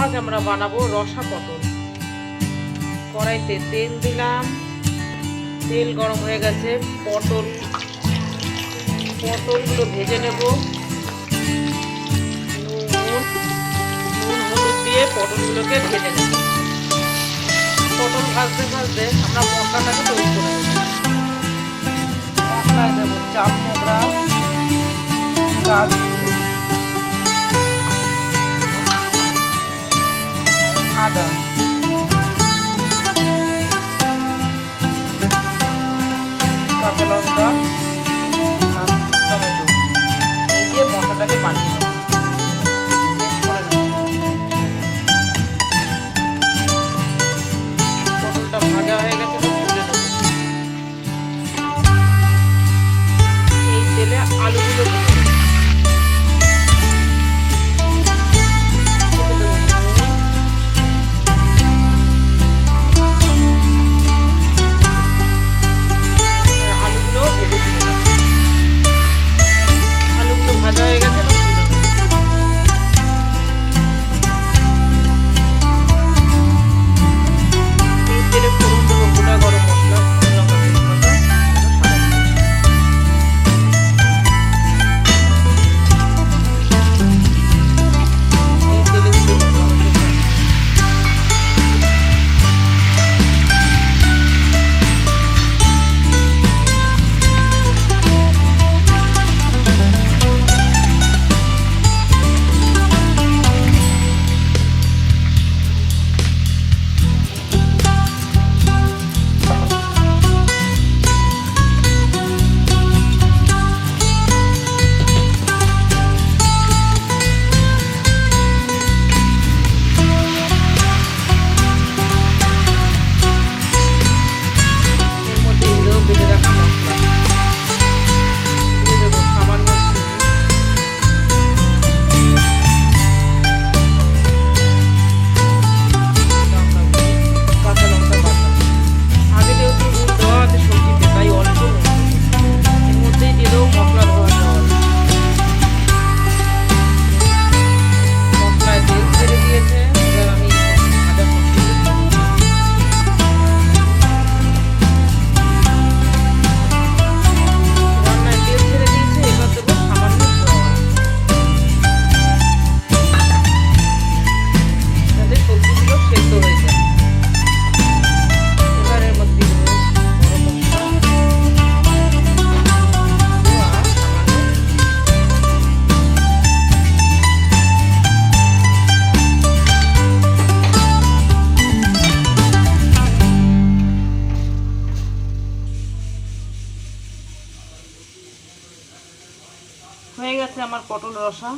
আজ আমরা বানাবো রসা পটল। কড়াইতে তেল দিলাম। তেল গরম হয়ে গেছে। পটল, পটলগুলো ভেজে নেব। দিয়ে পটলগুলোকে ভেজে নেব। পটল ভাজতে ভাজতে আমরা মশলাটাকে তৈরি করে নেব। মশলায় দেবো চাপ মোগড়া গাছ সাদা কাঁচা লঙ্কা টমেটো এই দিয়ে মশলাটাকে পাঠিয়ে পটলটা হয়ে গেছে তেলে আলুগুলো হয়ে গেছে আমার পটল রসা।